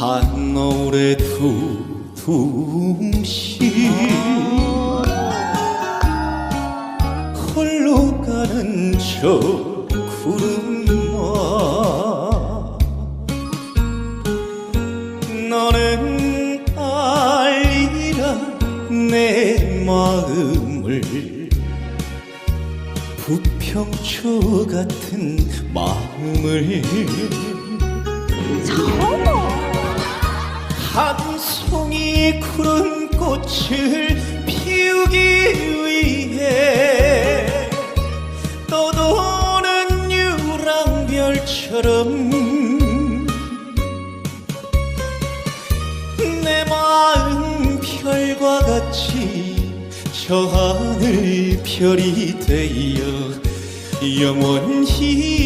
한노을의 두둥실 홀로 가는 저 구름아 너는 알리라 내 마음을 부평초 같은 마음을 한 송이 푸른 꽃을 피우기 위해 떠도는 유랑별처럼 내 마음 별과 같이 저 하늘 별이 되어 영원히